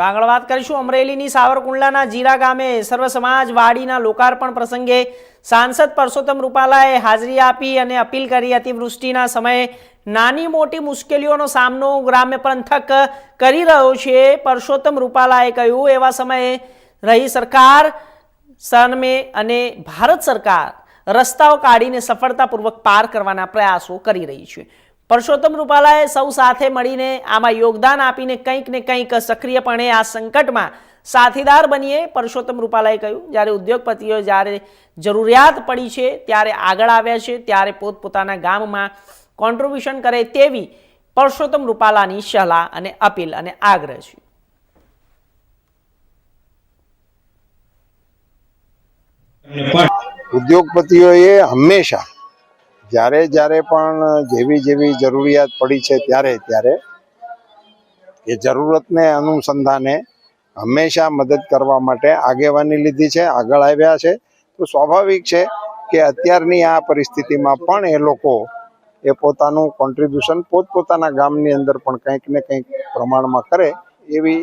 તો આગળ વાત કરીશું અમરેલીની સાવરકુંડલાના જીરા ગામે સર્વ સમાજ વાડીના લોકાર્પણ પ્રસંગે સાંસદ પરસોત્તમ રૂપાલાએ હાજરી આપી અને અપીલ કરી અતિવૃષ્ટિના સમયે નાની મોટી મુશ્કેલીઓનો સામનો ગ્રામ્ય પંથક કરી રહ્યો છે. પરસોત્તમ રૂપાલાએ કહ્યું, એવા સમયે રહી સરકાર સનમે અને ભારત સરકાર રસ્તાઓ કાઢીને સફળતાપૂર્વક પાર કરવાના પ્રયાસો કરી રહી છે. પરસોત્તમ રૂપાલાએ સૌ સાથે મળીને આમાં યોગદાન આપીને કંઈક ને કંઈક સક્રિયપણે આ સંકટમાં સાથીદાર બનીએ પરસોત્તમ રૂપાલાએ કહ્યું. જ્યારે ઉદ્યોગપતિઓ જ્યારે જરૂરિયાત પડી છે, ત્યારે આગળ આવ્યા છે, ત્યારે પોતપોતાના ગામમાં કોન્ટ્રીબ્યુશન કરે તેવી પરસોત્તમ રૂપાલાની સલાહ અને અપીલ અને આગ્રહ છે. ઉદ્યોગપતિઓએ હંમેશા જ્યારે જ્યારે પણ જેવી જેવી જરૂરિયાત પડી છે ત્યારે ત્યારે એ જરૂરતને અનુસંધાને હંમેશા મદદ કરવા માટે આગેવાની લીધી છે, આગળ આવ્યા છે. તો સ્વાભાવિક છે કે અત્યારની આ પરિસ્થિતિમાં પણ એ લોકો એ પોતાનું કોન્ટ્રીબ્યુશન પોતપોતાના ગામની અંદર પણ કંઈક ને કંઈક પ્રમાણમાં કરે એવી